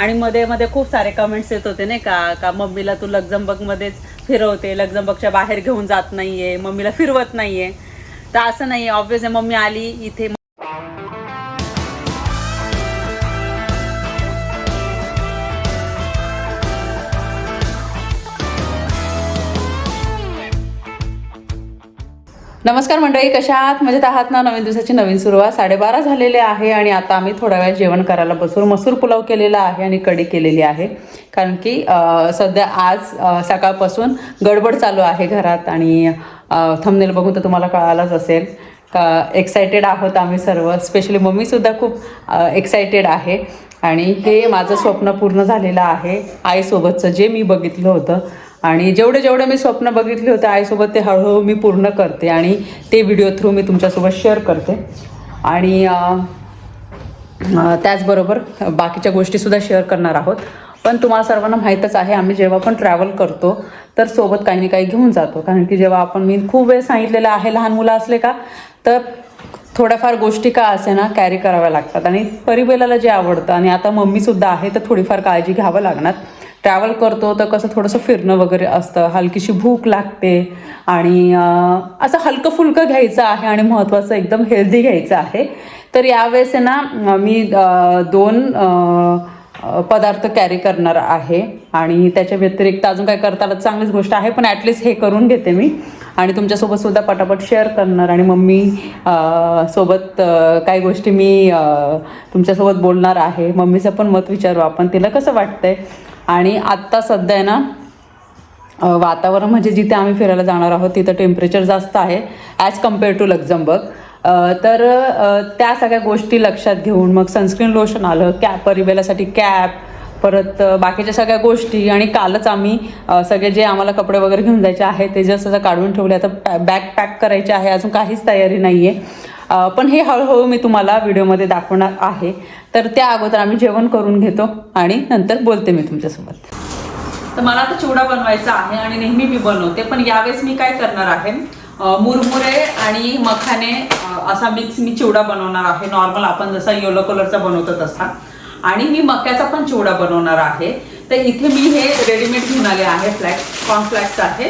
आणि मध्ये मध्ये खूप सारे कमेंट्स येत होते नाही का का मम्मीला तू लक्झमबर्गमध्येच फिरवते लक्झमबर्गच्या बाहेर घेऊन जात नाहीये मम्मीला फिरवत नाहीये. तर असं नाही ऑब्विस मम्मी आली इथे नमस्कार मंडळी कशा आहात? मजेत आहात ना? नवीन दिवसाची नवीन सुरुवात. साडेबारा झालेले आहे आणि आता आम्ही थोड्या वेळ जेवण करायला बसून मसूर पुलाव केलेला आहे आणि कढी केलेली आहे. कारण की सध्या आज सकाळपासून गडबड चालू आहे घरात आणि थंबनेल बघून तर तुम्हाला कळालंच असेल. का एक्सायटेड आहोत आम्ही सर्व. स्पेशली मम्मीसुद्धा खूप एक्सायटेड आहे. आणि हे माझं स्वप्न पूर्ण झालेलं आहे. आईसोबतचं जे मी बघितलं होतं. आणि जेवढे जेवढे मी स्वप्न बघितले होते आईसोबत ते हळूहळू मी पूर्ण करते आणि ते व्हिडिओ थ्रू मी तुमच्यासोबत शेअर करते. आणि त्याचबरोबर बाकीच्या गोष्टीसुद्धा शेअर करणार आहोत. पण तुम्हाला सर्वांना माहीतच आहे आम्ही जेव्हा पण ट्रॅव्हल करतो तर सोबत काही ना काही घेऊन जातो. कारण की जेव्हा आपण मी खूप वेळ सांगितलेलं आहे लहान मुलं असले का तर थोड्याफार गोष्टी का असे ना कॅरी कराव्या लागतात. आणि परिबेलाला जे आवडतं आणि आता मम्मीसुद्धा आहे तर थोडीफार काळजी घ्यावं लागणार. ट्रॅव्हल करतो तर कसं थोडंसं फिरणं वगैरे असतं. हलकीशी भूक लागते आणि असं हलकं फुलकं घ्यायचं आहे आणि महत्त्वाचं एकदम हेल्दी घ्यायचं आहे. तर यावेळेस आहे ना मी दोन पदार्थ कॅरी करणार आहे. आणि त्याच्या व्यतिरिक्त अजून काय करता चांगलीच गोष्ट आहे पण ॲटलिस्ट हे करून घेते मी. आणि तुमच्यासोबत सुद्धा पटापट शेअर करणार आणि मम्मी सोबत काही गोष्टी मी तुमच्यासोबत बोलणार आहे. मम्मीचं पण मत विचारू आपण. तिला कसं वाटतंय? आणि आत्ता सध्या आहे ना वातावरण म्हणजे जिथे आम्ही फिरायला जाणार आहोत तिथं टेम्परेचर जास्त आहे ॲज कंपेअर टू लक्झमबर्ग. तर त्या सगळ्या गोष्टी लक्षात घेऊन मग सनस्क्रीन लोशन आलं कॅप परिबेलासाठी कॅप परत बाकीच्या सगळ्या गोष्टी आणि कालच आम्ही सगळे जे आम्हाला कपडे वगैरे घेऊन जायचे आहे ते जसं काढून ठेवले. आता बॅग पॅक करायचे आहे अजून काहीच तयारी नाही आहे पण हे हळूहळू मी तुम्हाला व्हिडिओमध्ये दाखवणार आहे. तर त्या अगोदर आम्ही जेवण करून घेतो आणि नंतर बोलते मी तुमच्यासोबत. तर मला आता चिवडा बनवायचा आहे आणि नेहमी मी बनवते पण यावेळेस मी काय करणार आहे? मुरमुरे आणि मखाने असा मिक्स मी चिवडा बनवणार आहे. नॉर्मल आपण जसा येलो कलरचा बनवतो तसा. आणि मी मक्याचा पण चिवडा बनवणार आहे. तर इथे मी हे रेडीमेड घेऊन आले आहे. फ्लॅक्स कॉर्नफ्लॅक्स आहे.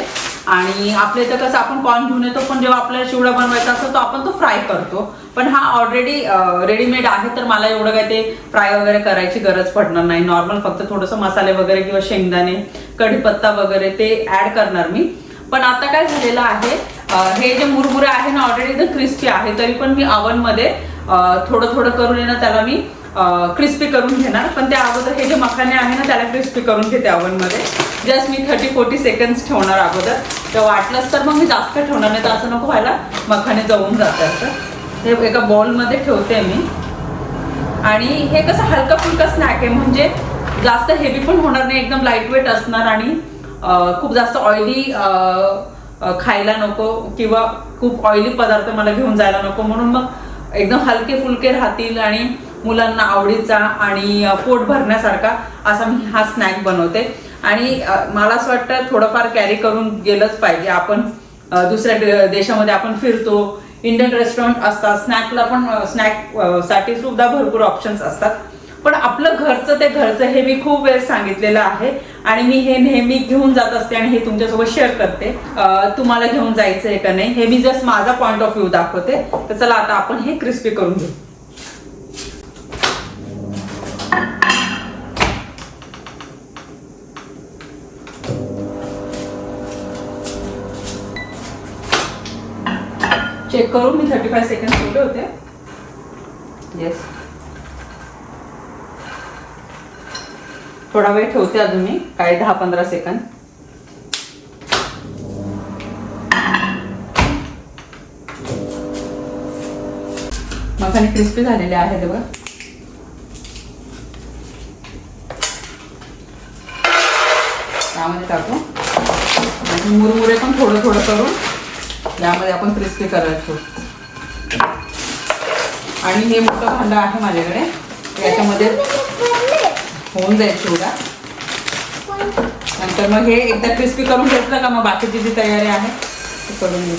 आणि आपल्या इथं कसं आपण कॉर्न घेऊन येतो पण जेव्हा आपल्याला चिवडा बनवायचा असतो तो आपण तो फ्राय करतो. पण हा ऑलरेडी रेडीमेड आहे तर मला एवढं काय ते फ्राय वगैरे करायची गरज पडणार नाही. नॉर्मल फक्त थोडंसं मसाले वगैरे किंवा शेंगदाणे कढीपत्ता वगैरे ते ऍड करणार मी. पण आता काय झालेलं आहे हे जे मुरमुरे आहे ना ऑलरेडी तर क्रिस्पी आहे तरी पण मी अवनमध्ये थोडं थोडं करून आहे ना त्याला मी क्रिस्पी करून घेणार. पण त्या अगोदर हे जे मखाने आहे ना त्याला क्रिस्पी करून घेते ओव्हनमध्ये जस्ट मी थर्टी फोर्टी सेकंड्स ठेवणार अगोदर. तर वाटलंच तर मग मी जास्त ठेवणार नाही तर असं नको व्हायला. मखाने जळून जाते असं. हे एका बॉलमध्ये ठेवते मी. आणि हे कसं हलका फुलका स्नॅक आहे म्हणजे जास्त हेवी पण होणार नाही एकदम लाइट वेट असणार आणि खूप जास्त ऑइली खायला नको किंवा खूप ऑइली पदार्थ मला घेऊन जायला नको. म्हणून मग एकदम हलके फुलके राहतील आणि मुलांना आवडीचा आणि पोट भरण्यासारखा असा मी हा स्नॅक बनवते. आणि मला असं वाटतं थोडंफार कॅरी करून गेलंच पाहिजे. आपण दुसऱ्या देशामध्ये आपण फिरतो इंडियन रेस्टॉरंट असतात स्नॅकला पण स्नॅकसाठी सुद्धा भरपूर ऑप्शन्स असतात. पण आपलं घरचं ते घरचं हे मी खूप वेळेस सांगितलेलं आहे आणि मी हे नेहमी घेऊन जात असते आणि हे तुमच्यासोबत शेअर करते. तुम्हाला घेऊन जायचं आहे का नाही हे मी जस्ट माझा पॉईंट ऑफ व्ह्यू दाखवते. तर चला आता आपण हे क्रिस्पी करून घेऊ. चेक करून मी थर्टी फाय सेकंड ठेवले होते. येस थोडा वेळ ठेवते अजून मी काही दहा पंधरा सेकंद मखाने क्रिस्पी झालेले आहेत बघा. त्यामध्ये टाकू. आणि मुरमुरे पण थोडं थोडं करून. यामध्ये आपण क्रिस्पी करायचो आणि हे मोठं भांडं आहे माझ्याकडे. याच्यामध्ये होऊन जाईल चिवडा नंतर मग हे एकदा क्रिस्पी करून घेतलं का मग बाकीची जी तयारी आहे ती करून घेऊ.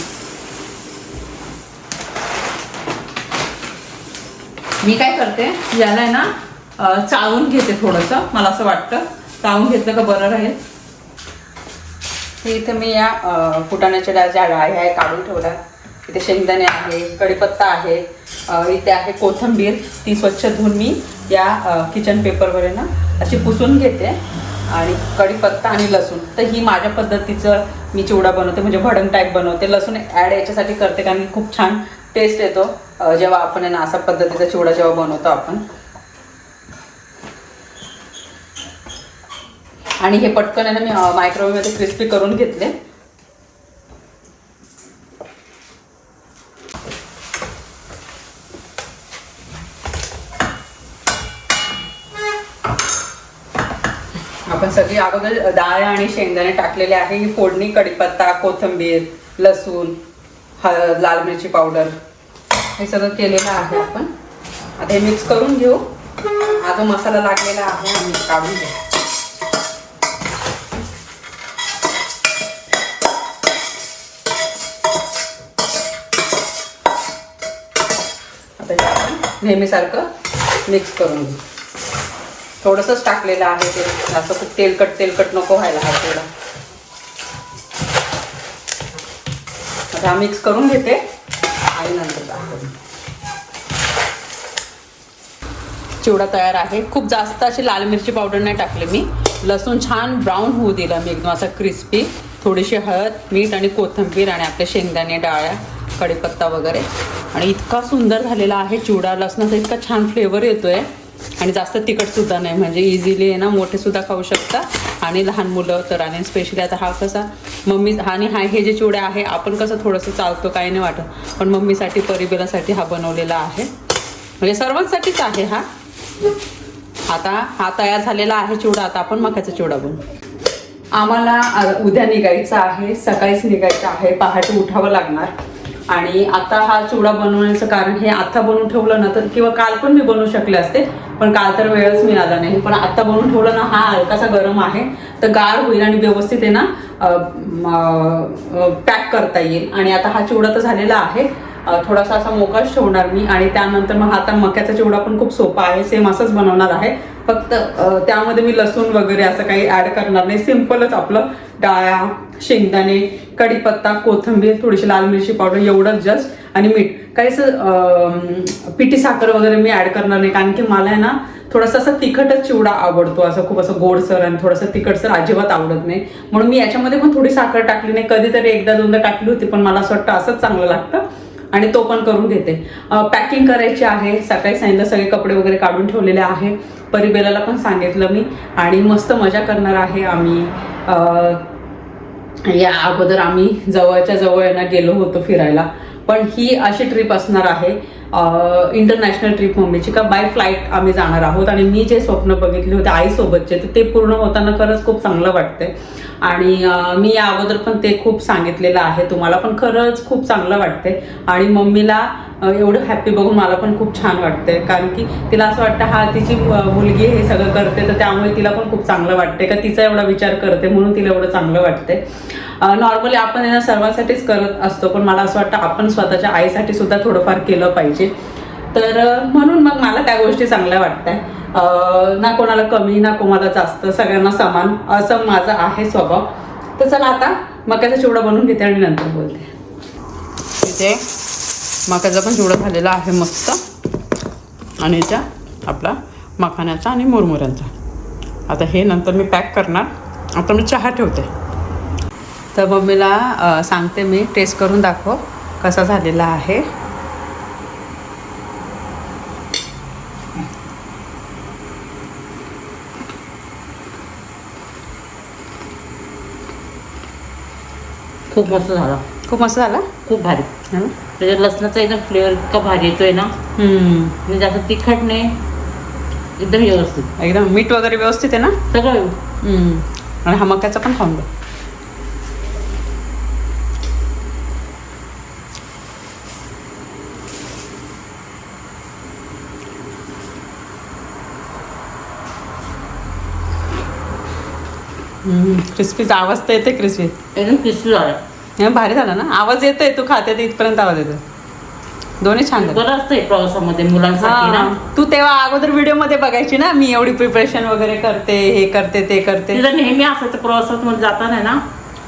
मी काय करते याला आहे ना चाळून घेते थोडंसं मला असं वाटतं. चाळून घेतलं का बरं राहील. हे इथे मी या फुटाण्याच्या डाळ ज्या आहे काढून ठेवल्या इथे शेंगदाणे आहे कढीपत्ता आहे इथे आहे कोथिंबीर. ती स्वच्छ धुवून मी या किचन पेपरवर ना अशी पुसून घेते. आणि कढीपत्ता आणि लसूण. तर ही माझ्या पद्धतीचं मी चिवडा बनवते म्हणजे भडंग टाईप बनवते. लसूण ॲड याच्यासाठी करते कारण खूप छान टेस्ट येतो. जेव्हा आपण आहे ना असा पद्धतीचा चिवडा जेव्हा बनवतो आपण आणि हे पटकन आहे ना मी मायक्रोवेव्हमध्ये क्रिस्पी करून घेतले. आपण सगळी अगोदर डाळ आणि शेंगदाणे टाकलेले आहे. ही फोडणी कढीपत्ता कोथिंबीर लसूण हळद लाल मिरची पावडर हे सगळं केलेलं आहे आपण. आता हे मिक्स करून घेऊ. हा जो मसाला लागलेला आहे आम्ही काढून घेऊ आता हे आपण नेहमीसारखं मिक्स करून घेऊ. थोडंसंच टाकलेलं आहे ते. असं खूप तेलकट तेलकट नको व्हायला हा थोडा आता मिक्स करून घेते. आणि नंतर दाखवते चिवडा तयार आहे. खूप जास्त अशी लाल मिरची पावडर नाही टाकले मी. लसूण छान ब्राऊन होऊ दिला मी एकदम असा क्रिस्पी थोडीशी हळद मीठ आणि कोथिंबीर आणि आपले शेंगदाणे डाळ्या. कढीपत्ता वगैरे. आणि इतका सुंदर झालेला आहे चिवडा. लसणाचा इतका छान फ्लेवर येतो आहे आणि जास्त तिखटसुद्धा नाही. म्हणजे इझिली आहे ना मोठे सुद्धा खाऊ शकता. आणि लहान मुलं तर आणि स्पेशली आता हा कसा मम्मी आणि हा हे जे चिवडे आहे आपण कसं थोडंसं चालतो काही नाही वाटत. पण मम्मीसाठी परिबेलासाठी हा बनवलेला आहे. म्हणजे सर्वांसाठीच आहे हा. आता हा तयार झालेला आहे चिवडा. आता आपण मक्याचा चिवडा बनवू. आम्हाला उद्या निघायचं आहे. सकाळीच निघायचं आहे. पहाटे उठावं लागणार. आणि आता हा चिवडा बनवण्याचं कारण हे आता बनवून ठेवलं ना तर किंवा काल पण मी बनवू शकले असते पण काल तर वेळच मिळाला नाही. पण आता बनवून ठेवलं ना हा हलकासा गरम आहे तर गार होईल आणि व्यवस्थित आहे ना पॅक करता येईल. आणि आता हा चिवडा तर झालेला आहे. थोडासा असा मोकाच ठेवणार मी आणि त्यानंतर मग आता मक्याचा चिवडा पण खूप सोपा आहे सेम असंच बनवणार आहे. फक्त त्यामध्ये मी लसूण वगैरे असं काही ॲड करणार नाही. सिम्पलच आपलं डाळ्या शेंगदाणे कढीपत्ता कोथिंबीर थोडीशी लाल मिरची पावडर एवढंच जस्ट आणि मीठ. काही असं पिठी साखर वगैरे मी ॲड करणार नाही कारण की मला आहे ना थोडासा असं तिखटच चिवडा आवडतो. असं खूप असं गोडसर आणि थोडंसं तिखटसर अजिबात आवडत नाही. म्हणून मी याच्यामध्ये पण थोडी साखर टाकली नाही. कधीतरी एकदा दोनदा टाकली होती पण मला असं वाटतं असंच चांगलं लागतं. आणि तो पण करून घेते. पॅकिंग करायची आहे. सकाळी सांगितलं सगळे कपडे वगैरे काढून ठेवलेले आहे. परिबेलाला पण सांगितलं मी. आणि मस्त मजा करणार आहे आम्ही. या अगोदर आम्ही जवळच्या जवळ यांना गेलो होतो फिरायला. पण ही अशी ट्रिप असणार आहे. इंटरनॅशनल ट्रिप मम्मीची का बाय फ्लाईट आम्ही जाणार आहोत. आणि मी जे स्वप्न बघितले होते आईसोबतचे तर ते पूर्ण होताना खरंच खूप चांगलं वाटतंय. आणि मी या अगोदर पण ते खूप सांगितलेलं आहे तुम्हाला पण खरंच खूप चांगलं वाटतंय. आणि मम्मीला एवढं हॅप्पी बघून मला पण खूप छान वाटतंय. कारण की तिला असं वाटतं हा तिची मुलगी हे सगळं करते तर त्यामुळे तिला पण खूप चांगलं वाटतंय. का तिचा एवढा विचार करते म्हणून तिला एवढं चांगलं वाटतंय. नॉर्मली आपण यांना सर्वांसाठीच करत असतो पण मला असं वाटतं आपण स्वतःच्या आईसाठी सुद्धा थोडंफार केलं पाहिजे. तर म्हणून मग मला त्या गोष्टी चांगल्या वाटत ना कोणाला कमी ना कोणाला जास्त सगळ्यांना समान असं माझा आहे स्वभाव. तर चला आता मक्याचा चिवडा बनवून घेते आणि नंतर बोलते. इथे मक्याचा पण चिवडा झालेला आहे मस्त. आणि याच्या आपला मखाण्याचा आणि मुरमुऱ्यांचा. आता हे नंतर मी पॅक करणार. आता मी चहा ठेवते. तर मम्मीला अं, सांगते मी. टेस्ट करून दाखव कसा झालेला आहे. खूप मस्त झाला. खूप मस्त झाला? खूप भारी. ना? त्याच्यात लसणाचा एकदम फ्लेवर इतका भारी येतोय ना. हम्म. म्हणजे असं तिखट नाही एकदम व्यवस्थित. एकदम मीठ वगैरे व्यवस्थित आहे ना? सगळं. आणि हा मक्याचा पण खाऊन बघ क्रिस्पीचा आवाज तर येते क्रिस्पी. एकदम क्रिस्पी झाला भारी झालं ना? आवाज येतोय तू खाते ते इथपर्यंत आवाज येतो दोन्ही छान. बरं असतंय प्रवासामध्ये मुलांसाठी ना. तू तेव्हा अगोदर व्हिडिओमध्ये बघायची ना मी एवढी प्रिपरेशन वगैरे करते हे करते ते करते. नेहमी असायचं प्रवासात मध्ये जाताना ना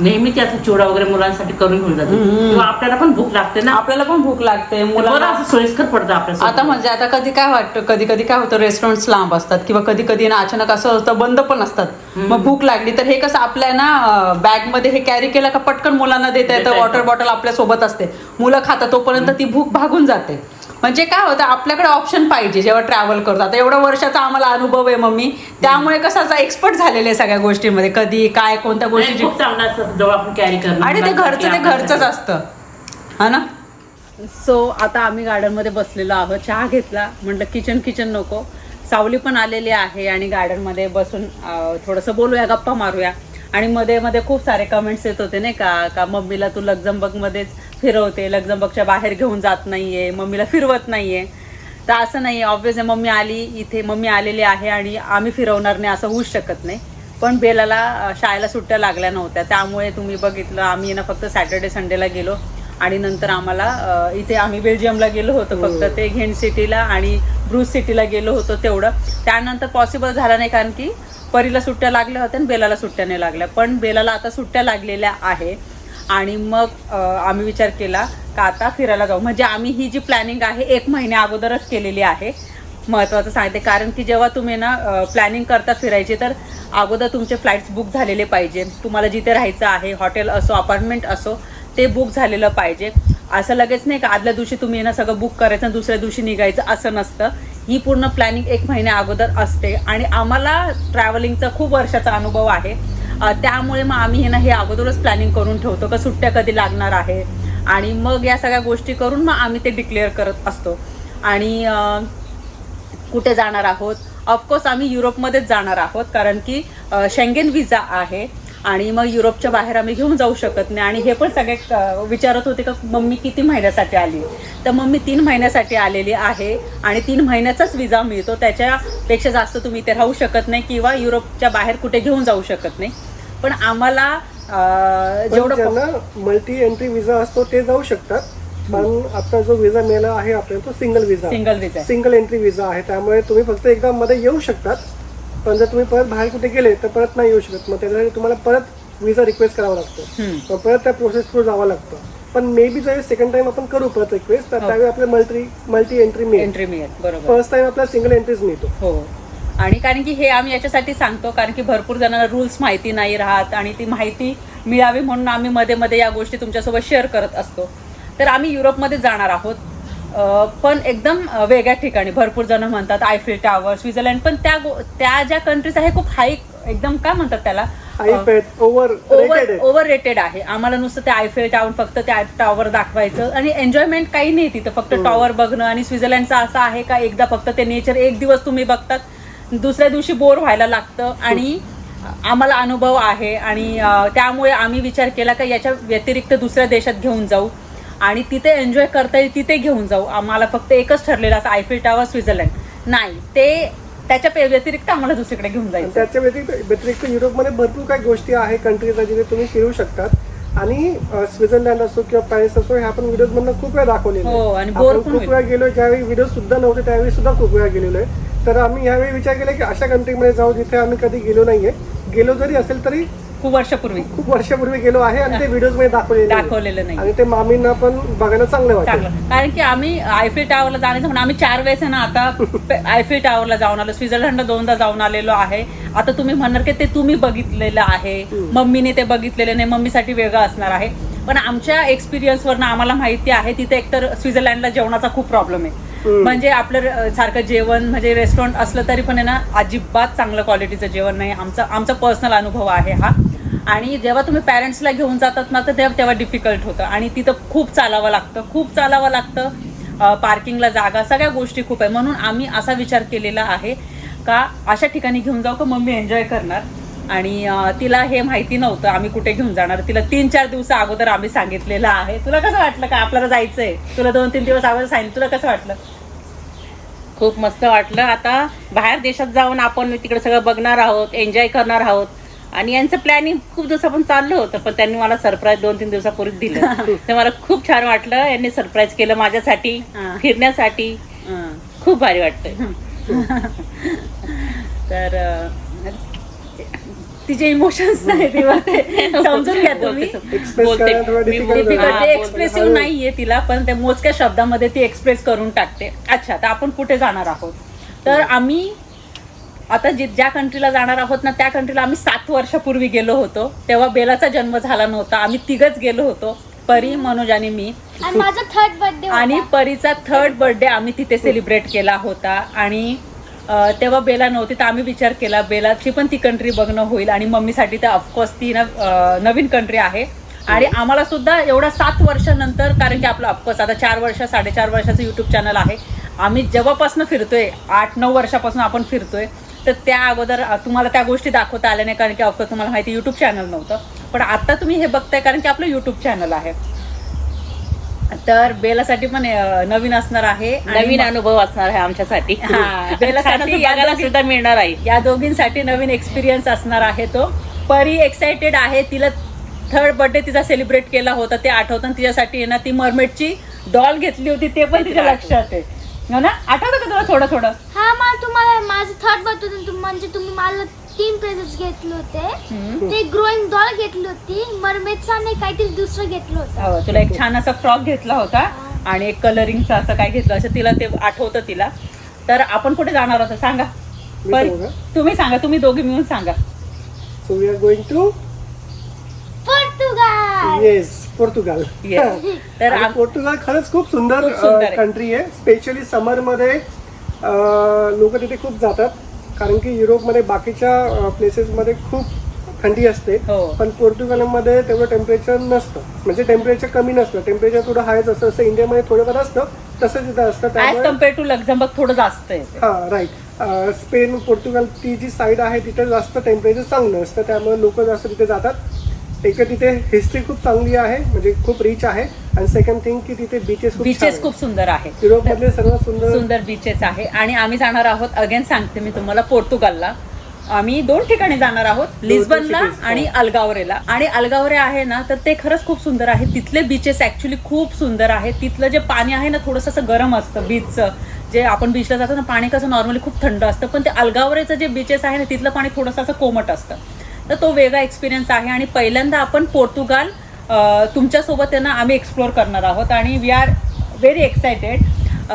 नेहमी ते असं चिवडा वगैरे मुलांसाठी करून घेऊन जाते किंवा आपल्याला पण भूक लागते ना. आपल्याला पण भूक लागते. मुलांना असं सोयीस्कर पडतं आपल्या आता म्हणजे आता कधी काय वाटतं कधी कधी काय होतं रेस्टॉरंट लांब असतात किंवा कधी कधी ना अचानक असं होतं बंद पण असतात. मग भूक लागली तर हे कसं आपल्या ना बॅगमध्ये हे कॅरी केलं का पटकन मुलांना देता येतं. वॉटर बॉटल आपल्यासोबत असते. मुलं खातात तोपर्यंत ती भूक भागून जाते. म्हणजे काय होतं आपल्याकडे ऑप्शन पाहिजे जेव्हा ट्रॅव्हल करतो. आता एवढ्या वर्षाचा आम्हाला अनुभव आहे मम्मी. त्यामुळे कसं असं एक्सपर्ट झालेले आहे सगळ्या गोष्टीमध्ये. कधी काय कोणत्या करणं. आणि ते घरचं ते घरचंच. असतं. हा ना? सो आता आम्ही गार्डनमध्ये बसलेलो आहोत. चहा घेतला. म्हटलं किचन किचन नको. सावली पण आलेली आहे आणि गार्डनमध्ये बसून थोडंसं बोलूया गप्पा मारूया. आणि मध्ये मध्ये खूप सारे कमेंट्स येत होते नाही का? का मम्मीला तू लक्झमबर्गमध्येच फिरवते लक्झमबर्गच्या बाहेर घेऊन जात नाहीये मम्मीला फिरवत नाहीये. तर असं नाही ऑब्विस मम्मी आली इथे मम्मी आलेली आहे आणि आम्ही फिरवणार नाही असं होऊच शकत नाही. पण बेलाला शाळेला सुट्ट्या लागल्या नव्हत्या त्यामुळे तुम्ही बघितलं आम्ही ना फक्त सॅटर्डे संडेला गेलो आणि नंतर आम्हाला इथे आम्ही बेल्जियमला गेलो होतो फक्त ते घेंड सिटीला आणि ब्रूज सिटीला गेलो होतो तेवढं. त्यानंतर पॉसिबल झालं नाही कारण की परीला सुट्ट्या लागल्या होत्या आणि बेलाला सुट्ट्या नाही लागल्या. पण बेलाला आता सुट्ट्या लागलेल्या आहे. आणि मग आम्ही विचार केला का आता फिरायला जाऊ? म्हणजे आम्ही ही जी प्लॅनिंग आहे एक महिन्या अगोदरच केलेली आहे. महत्त्वाचं सांगते कारण की जेव्हा तुम्ही ना प्लॅनिंग करता फिरायची तर अगोदर तुमचे फ्लाईट्स बुक झालेले पाहिजे. तुम्हाला जिथे राहायचं आहे हॉटेल असो अपार्टमेंट असो ते बुक झालेलं पाहिजे. असं लगेच नाही का आदल्या दिवशी तुम्ही ना सगळं बुक करायचं आणि दुसऱ्या दिवशी निघायचं असं नसतं. ही पूर्ण प्लॅनिंग एक महिन्या अगोदर असते. आणि आम्हाला ट्रॅव्हलिंगचा खूप वर्षाचा अनुभव आहे. त्यामुळे मग आम्ही हे ना हे अगोदरच प्लॅनिंग करून ठेवतो का सुट्ट्या कधी लागणार आहे. आणि मग या सगळ्या गोष्टी करून मग आम्ही ते डिक्लेअर करत असतो. आणि कुठे जाणार आहोत? ऑफकोर्स आम्ही युरोपमध्येच जाणार आहोत कारण की शेंगेन विजा आहे आणि मग युरोपच्या बाहेर आम्ही घेऊन जाऊ शकत नाही. आणि हे पण सगळे विचारत होते का मम्मी किती महिन्यासाठी आली? तर मम्मी तीन महिन्यासाठी आलेली आहे आणि तीन महिन्याचाच विजा मिळतो. त्याच्यापेक्षा जास्त तुम्ही इथे राहू शकत नाही किंवा युरोपच्या बाहेर कुठे घेऊन जाऊ शकत नाही. पण आम्हाला जेवढं मल्टी एंट्री विजा असतो ते जाऊ शकतात. पण आता जो विजा मिळाला आहे आपल्याला तो single visa single visa. Single entry visa आहे. त्यामुळे तुम्ही फक्त एकदा मध्ये येऊ शकतात. पण जर तुम्ही परत बाहेर कुठे गेले तर परत नाही येऊ शकत. मग त्याच्यासाठी तुम्हाला परत विजा रिक्वेस्ट करावा लागतो. परत त्या प्रोसेस थ्रू जावं लागतं. पण मे बी जर सेकंड टाइम आपण करू परत रिक्वेस्ट तर त्यावेळी आपल्याला मल्टी मल्टी एंट्री मिळेल. एंट्री मिळेल. फर्स्ट टाइम आपल्याला सिंगल एंट्रीज मिळतो. हो. आणि कारण की हे आम्ही याच्यासाठी सांगतो कारण की भरपूर जणांना रूल्स माहिती नाही राहत आणि ती माहिती मिळावी म्हणून आम्ही मध्ये मध्ये या गोष्टी तुमच्यासोबत शेअर करत असतो. तर आम्ही युरोपमध्ये जाणार आहोत. पण एकदम वेगळ्या ठिकाणी भरपूर जण म्हणतात आयफिल टावर स्वित्झर्लंड पण त्या त्या ज्या कंट्रीज आहे खूप हाय एकदम काय म्हणतात त्याला? ओव्हर रेटेड ओव्हर रेटेड आहे. आम्हाला नुसतं ते आयफेल टावर फक्त त्या टॉवर दाखवायचं. आणि एन्जॉयमेंट काही नाही तिथं फक्त टॉवर बघणं आणि स्वित्झर्लंडचं असं आहे का एकदा फक्त ते नेचर एक दिवस तुम्ही बघतात. दुसऱ्या दिवशी बोर व्हायला लागतं आणि आम्हाला अनुभव आहे आणि त्यामुळे आम्ही विचार केला का याच्या व्यतिरिक्त दुसऱ्या देशात घेऊन जाऊ आणि तिथे एन्जॉय करता येईल तिथे घेऊन जाऊ. आम्हाला फक्त एकच ठरलेलं असं आयफिल टावर स्वित्झर्लंड नाही ते त्याच्या व्यतिरिक्त आम्हाला दुसरीकडे घेऊन जायचं. त्याच्या व्यतिरिक्त व्यतिरिक्त युरोपमध्ये भरपूर काही गोष्टी आहे कंट्रीज आहे जिथे तुम्ही फिरू शकतात. आणि स्वित्झर्लंड असो किंवा पॅरिस असो हे आपण व्हिडिओज मधनं खूप वेळा दाखवलेले हो, खूप. वेळा गेलो ज्यावेळी व्हिडिओ सुद्धा नव्हते त्यावेळी सुद्धा खूप वेळा गेलेलो आहे. तर आम्ही ह्यावेळी विचार केला की अशा कंट्रीमध्ये जाऊ जिथे आम्ही कधी गेलो नाहीये. गेलो जरी असेल तरी खूप वर्षापूर्वी. खूप वर्षापूर्वी गेलो आहे आणि ते व्हिडिओजमध्ये दाखवलेले आहे. दाखवलेलं नाही आणि ते मामींना पण बघायला चांगलं वाटतं चांगलं. कारण की आम्ही आयफिल टावरला जाण्याचं म्हणून आम्ही चार वेळेस आहे ना आता आयफिल टावरला जाऊन आलो. स्वित्झर्लंडला दोनदा जाऊन आलेलो आहे. आता तुम्ही म्हणणार की ते तुम्ही बघितलेलं आहे. मम्मीने ते बघितलेलं नाही. मम्मीसाठी वेगळं असणार आहे. पण आमच्या एक्सपिरियन्सवरनं आम्हाला माहिती आहे तिथे एकतर स्वित्झर्लंडला जेवणाचा खूप प्रॉब्लेम आहे. म्हणजे आपलं सारखं जेवण म्हणजे रेस्टॉरंट असलं तरी पण आहे ना अजिबात चांगलं क्वालिटीचं जेवण नाही. आमचा आमचा पर्सनल अनुभव आहे हा. आणि जेव्हा तुम्ही पॅरेंट्सला घेऊन जातात ना तर तेव्हा तेव्हा डिफिकल्ट होतं. आणि तिथं खूप चालावं लागतं खूप चालावं लागतं. पार्किंगला जागा सगळ्या गोष्टी खूप आहे. म्हणून आम्ही असा विचार केलेला आहे का अशा ठिकाणी घेऊन जाऊ का मम्मी एन्जॉय करणार? आणि तिला हे माहिती नव्हतं आम्ही कुठे घेऊन जाणार? तिला तीन चार दिवस अगोदर आम्ही सांगितलेलं आहे. तुला कसं वाटलं का आपल्याला जायचंय? तुला दोन तीन दिवस अगोदर सांगितलं तुला कसं वाटलं? खूप मस्त वाटलं. आता बाहेर देशात जाऊन आपण तिकडे सगळं बघणार आहोत एन्जॉय करणार आहोत. आणि यांचं प्लॅनिंग खूप दिवसापासून चाललं होतं पण त्यांनी मला सरप्राईज दोन तीन दिवसापूर्वी दिलं. तर मला खूप छान वाटलं. यांनी सरप्राईज केलं माझ्यासाठी. फिरण्यासाठी. खूप भारी वाटतंय. तर तिचे इमोशन्स नाही तेव्हा ते समजून घ्या तुम्ही. बोलते. हा. एक्सप्रेसिव्ह. नाहीये तिला पण ते मोजक्या शब्दामध्ये ती एक्सप्रेस करून टाकते. अच्छा तर आपण कुठे जाणार आहोत? तर आम्ही आता जे ज्या कंट्रीला जाणार आहोत ना त्या कंट्रीला आम्ही सात वर्षापूर्वी गेलो होतो. तेव्हा बेलाचा जन्म झाला नव्हता. आम्ही तिघच गेलो होतो. परी मनोज आणि मी. आणि माझा थर्ड बर्थडे आणि परीचा थर्ड बर्थडे आम्ही तिथे सेलिब्रेट केला होता. आणि तेव्हा बेला नव्हती तर आम्ही विचार केला बेलाची पण ती कंट्री बघणं होईल आणि मम्मीसाठी तर ऑफकोर्स ती ना नवीन कंट्री आहे. आणि आम्हाला सुद्धा एवढा सात वर्षानंतर कारण की आपलं ऑफकोर्स आता चार वर्ष साडेचार वर्षाचं युट्यूब चॅनल आहे. आम्ही जेव्हापासून फिरतोय आठ नऊ वर्षापासून आपण फिरतोय तर त्या अगोदर तुम्हाला त्या गोष्टी दाखवता आल्या नाही कारण की ऑफकोर्स तुम्हाला माहिती युट्यूब चॅनल नव्हतं. पण आता तुम्ही हे बघताय कारण की आपलं युट्यूब चॅनल आहे. तर बेलासाठी पण नवीन असणार आहे नवीन अनुभव असणार आहे आमच्यासाठी. हा, बेलासाठी छान असं या बघायला दोघी- सुद्धा मिळणार आहे. या दोघींसाठी नवीन एक्सपिरियन्स असणार आहे तो. परी एक्साइटेड आहे तिला थर्ड बर्थडे तिचा सेलिब्रेट केला होता ते आठवतं तिच्यासाठी आहे ना ती मरमेडची डॉल घेतली होती ते पण तिच्या लक्षात आहे. हो ना? आठवतं का तुला थोडं थोडं हा मला तुम्हाला माझं थर्ड बर्थडे म्हणजे तुम्ही मला तीन प्रेझेंट्स घेतले होते. ते ग्रोईंग डॉल घेतली होती. मरमेडचा नाही काहीतरी दुसरं घेतलं होतं. हो, तुला एक छान असा फ्रॉक घेतला होता आणि एक कलरिंगचं असं काय घेतलं असं तिला ते आठवतं तिला. तर आपण कुठे जाणार होतं सांगा. मी परी, सांगू? का? तुम्ही सांगा तुम्ही दोघी मिळून सांगा. So we are going to Portugal. Yes Portugal. Yes. तर आणि आम- पोर्तुगाल खरंच खूप सुंदर खूप सुंदर आहे. कंट्री आहे. स्पेशली समरमध्ये लोक तिथे खूप जातात. कारण की युरोपमध्ये बाकीच्या प्लेसेसमध्ये खूप थंडी असते. हो. पण पोर्तुगालमध्ये तेवढं टेम्परेचर नसतं. म्हणजे टेम्परेचर कमी नसतं. टेम्परेचर थोडं हायच असतं. जसं इंडियामध्ये थोडंफार असतं तसं तिथं असतं. कंपेअर टू लक्झमबर्ग थोडं जास्त आहे. हा राईट स्पेन पोर्तुगाल ती जी साईड आहे तिथे जास्त टेम्परेचर चांगलं असतं. त्यामुळे लोक जास्त तिथे जातात. एक तिथे हिस्ट्री खूप चांगली आहे म्हणजे खूप रिच आहे. आणि सेकंड थिंग की तिथे बीचेस बीचेस खूप सुंदर आहेत. युरोपमधले सर्वात सुंदर सुंदर बीचेस आहे. आणि आम्ही जाणार आहोत अगेन सांगते मी तुम्हाला पोर्तुगालला. आम्ही दोन ठिकाणी जाणार आहोत लिस्बनला हो. आणि अल्गावरेला. आणि अल्गावरे आहे ना तर ते खरंच खूप सुंदर आहे. तिथले बीचेस ऍक्च्युली खूप सुंदर आहे तिथलं जे पाणी आहे ना थोडंसं असं गरम असतं बीचचं जे आपण बीचला जातो ना पाणी कसं नॉर्मली खूप थंड असतं. पण ते अल्गावरेचं जे बीचेस आहे ना तिथलं पाणी थोडंसं असं कोमट असतं. तर तो वेगळा एक्सपिरियन्स आहे आणि पहिल्यांदा आपण पोर्तुगाल तुमच्यासोबत त्यांना आम्ही एक्सप्लोअर करणार आहोत आणि वी आर व्हेरी एक्सायटेड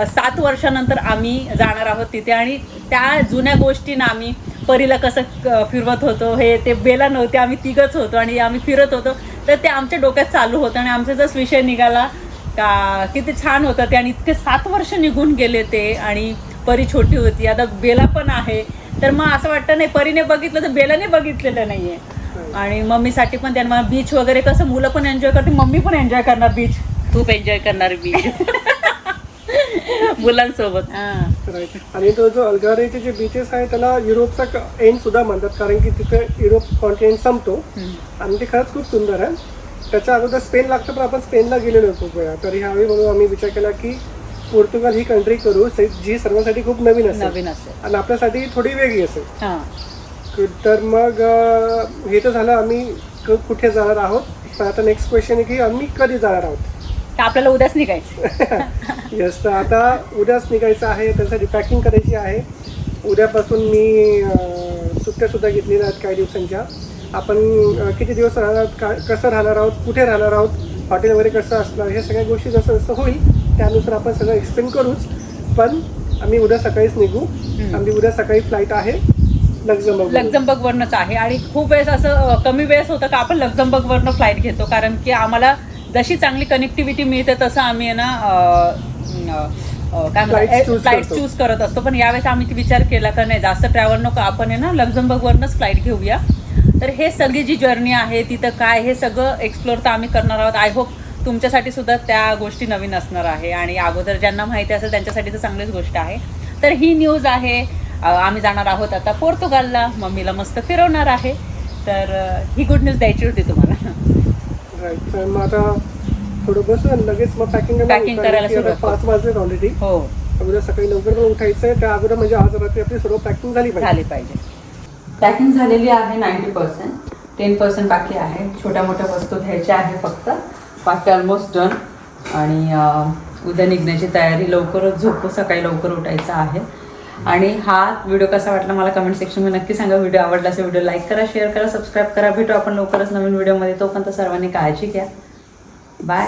सात वर्षानंतर आम्ही जाणार आहोत तिथे आणि त्या जुन्या गोष्टींना आम्ही परीला कसं फिरवत होतो हे ते बेला नव्हते आम्ही तिघच होतो आणि आम्ही फिरत होतो. तर ते आमच्या डोक्यात चालू होतं आणि आमचा जस विषय निघाला का किती छान होतं ते आणि इतके सात वर्ष निघून गेले ते आणि परी छोटी होती. आता बेला पण आहे. तर मग असं वाटतं नाही परीने बघितलं तर बेलाने बघितलेलं नाहीये. आणि मम्मीसाठी पण त्यांना बीच वगैरे कसं मुलं पण एन्जॉय करते मम्मी पण एन्जॉय करणार बीच खूप एन्जॉय करणार बीच मुलांसोबत. आणि तो जो अल्गारेचे जे बीचेस आहे त्याला युरोपचा एंड सुद्धा म्हणतात कारण की तिथे युरोप कॉन्टिनेंट संपतो. आणि ते खरंच खूप सुंदर आहे. त्याच्या अगोदर स्पेन लागतं पण आपण स्पेनला गेलेलो खूप वेळा. तर ह्यावेळी म्हणून आम्ही विचार केला की पोर्तुगाल ही कंट्री करू जी सर्वांसाठी खूप नवीन असेल. नवीन असेल. आणि आपल्यासाठी थोडी वेगळी असेल. हां. तर मग अं, हे तर झालं आम्ही क- कुठे जाणार आहोत? पण आता नेक्स्ट क्वेश्चन आहे की आम्ही कधी जाणार आहोत? तर आपल्याला उद्याच निघायचं. येस तर आता उद्याच निघायचं आहे त्यासाठी पॅकिंग करायची आहे. उद्यापासून मी अं, सुट्ट्या सुद्धा घेतलेल्या आहेत काही दिवसांच्या. आपण अं, किती दिवस राहणार आहोत? का कसं राहणार आहोत? कुठे राहणार आहोत? हॉटेल वगैरे कसं असणार हे सगळ्या गोष्टी जसं जसं होईल त्यानुसार आपण सगळं एक्सप्लेन करूच. पण आम्ही उद्या सकाळीच निघू. आम्ही उद्या सकाळी फ्लाईट आहे लक्झमबर्ग लक्झमबर्ग वरनच आहे आणि खूप वेळेस असं कमी वेळेस होतं का आपण लक्झमबर्ग वरनं फ्लाईट घेतो. कारण की आम्हाला जशी चांगली कनेक्टिव्हिटी मिळते तसं आम्ही आहे ना काय choose फ्लाईट. चूज करत असतो. पण यावेळेस आम्ही विचार केला का नाही जास्त ट्रॅव्हल नको आपण आहे ना लक्झमबर्ग वरनच फ्लाईट घेऊया. तर हे सगळी जी जर्नी आहे तिथं काय हे सगळं एक्सप्लोर तर आम्ही करणार आहोत. आय होप तुमच्यासाठी सुद्धा त्या गोष्टी नवीन असणार आहे. आणि अगोदर ज्यांना माहिती असेल त्यांच्यासाठी तर चांगलीच गोष्ट आहे. तर ही न्यूज आहे. आम्ही जाणार आहोत आता पोर्तुगालला. मम्मीला मस्त फिरवणार आहे. तर ही गुड न्यूज द्यायची होती तुम्हाला. मग आता थोडं लगेच मग पॅकिंग Packing करायला सुरुवात. पाच वाजलेत ऑलरेडी हो. उद्या सकाळी लवकर पण उठायचं आहे त्या अगोदर म्हणजे आज रात्री आपली सर्व पॅकिंग झाली पाहिजे. झाली पाहिजे. पॅकिंग झालेली आहे नाईन्टी पर्सेंट टेन पर्सेंट बाकी आहे. छोट्या मोठ्या वस्तू घ्यायच्या आहे फक्त. बाकी ऑलमोस्ट डन आणि उद्या निघण्याची तयारी लवकरच झोपू सकाळी लवकर उठायचं आहे. आणि हा व्हिडिओ कसा वाटला मला कमेंट सेक्शनमध्ये नक्की सांगा. व्हिडिओ आवडला असेल व्हिडिओ लाईक करा शेअर करा सबस्क्राईब करा. भेटू आपण लवकरच नवीन व्हिडिओमध्ये तोपर्यंत सर्वांनी काळजी घ्या. बाय